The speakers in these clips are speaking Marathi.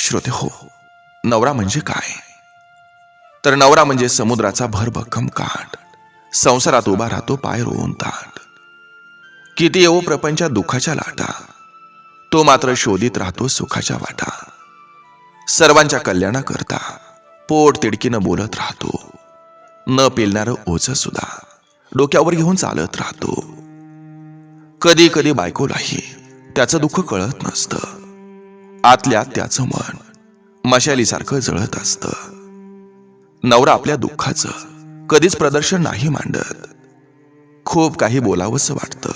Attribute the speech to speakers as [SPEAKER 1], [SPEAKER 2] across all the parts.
[SPEAKER 1] श्रोते हो नवरा म्हणजे काय? तर नवरा म्हणजे समुद्राचा भरभक्कम काठ. संसारात उभा राहतो पाय रोवून ताट. किती येऊ प्रपंचा दुःखाच्या लाटा. तो मात्र शोधित राहतो सुखाच्या वाटा. सर्वांच्या कल्याणा करता पोट तिडकीनं बोलत राहतो. न पेलणारं ओझ सुद्धा डोक्यावर घेऊन चालत राहतो. कधी कधी बायकोलाही त्याचं दुःख कळत नसतं. आतल्या त्याचं मन मशालीसारखं जळत असतं. नवरा आपल्या दुःखाचं कधीच प्रदर्शन नाही मांडत. खूप काही बोलावंसं वाटतं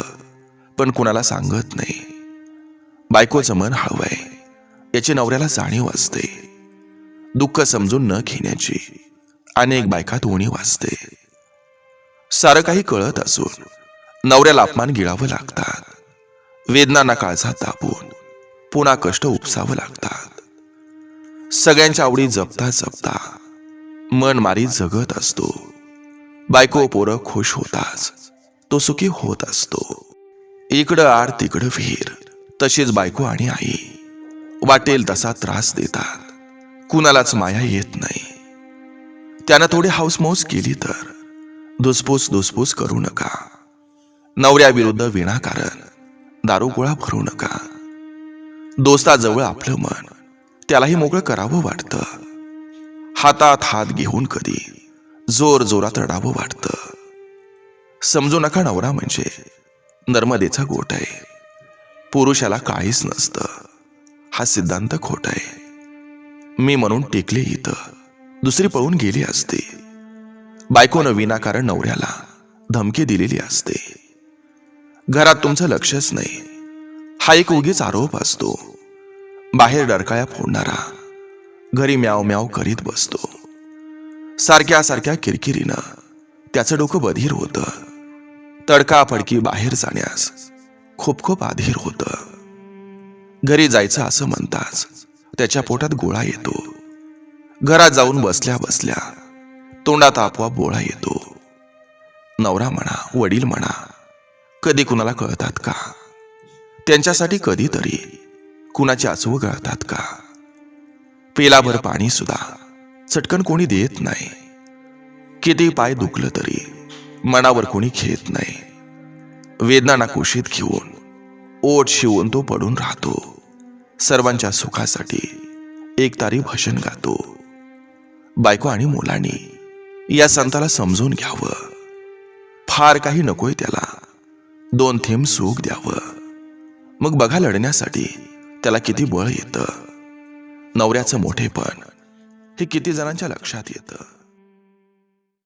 [SPEAKER 1] पण कुणाला सांगत नाही. बायकोचं मन हळवय याची नवऱ्याला जाणीव असते. दुःख समजून न घेण्याची अनेक बायकात उणीव वाजते. सारं काही कळत असून नवऱ्याला अपमान गिळावं लागतात. वेदनांना काळजात दाबून पुन्हा कष्ट उपसावं लागतात. सगळ्यांच्या आवडी जपता जपता मन मारी जगत असतो. बायको पोरं खुश होताच. तो सुखी होत असतो. इकडं आड तिकडं विहीर तशीच बायको आणि आई. वाटेल तसा त्रास देतात. कुणालाच माया येत नाही. त्यानं थोडी हाऊसमौस केली तर. धुसफूस धुसफूस करू नका. नवऱ्याविरुद्ध विनाकारण दारू गोळा भरू नका. दोस्ताजवळ आपलं मन त्यालाही मोकळं करावं वाटतं. हातात हात घेऊन कधी जोर जोरात रडावं वाटतं. समजू नका नवरा म्हणजे नर्मदेचा गोट आहे. पुरुषाला काहीच नसतं. हा सिद्धांत खोट आहे. मी म्हणून टेकले इथं. दुसरी पळून गेली असते. बायकोनं विनाकारण नवऱ्याला धमकी दिलेली असते. घरात तुमचं लक्षच नाही. हा एक उगीच आरोप असतो. बाहेर डरकाळ्या फोडणारा घरी म्याव म्याव करीत बसतो. सारख्या सारख्या किरकिरीनं त्याचं डोकं बधीर होतं. तडकाफडकी बाहेर जाण्यास खूप खूप आधीर होतं. घरी जायचं असं म्हणताच त्याच्या पोटात गोळा येतो. घरात जाऊन बसल्या बसल्या तोंडात आपोआप बोळा येतो. नवरा म्हणा वडील म्हणा कधी कुणाला कळतात का? त्यांच्यासाठी कधीतरी कुणाची आचवं गळतात का? पेलाभर पाणी सुद्धा चटकन कोणी देत नाही. किती पाय दुखलं तरी मनावर कोणी घेत नाही. वेदनांना कुशीत घेऊन ओट शिवून तो पडून राहतो. सर्वांच्या सुखासाठी एक तारी भजन गातो. बायको आणि मुलांनी या संताला समजून घ्यावं. फार काही नकोय त्याला. दोन थेंब सुख द्यावं. मग बघा लढण्यासाठी त्याला किती बळ येतं. नवऱ्याचं मोठेपण हे किती जणांच्या लक्षात येतं.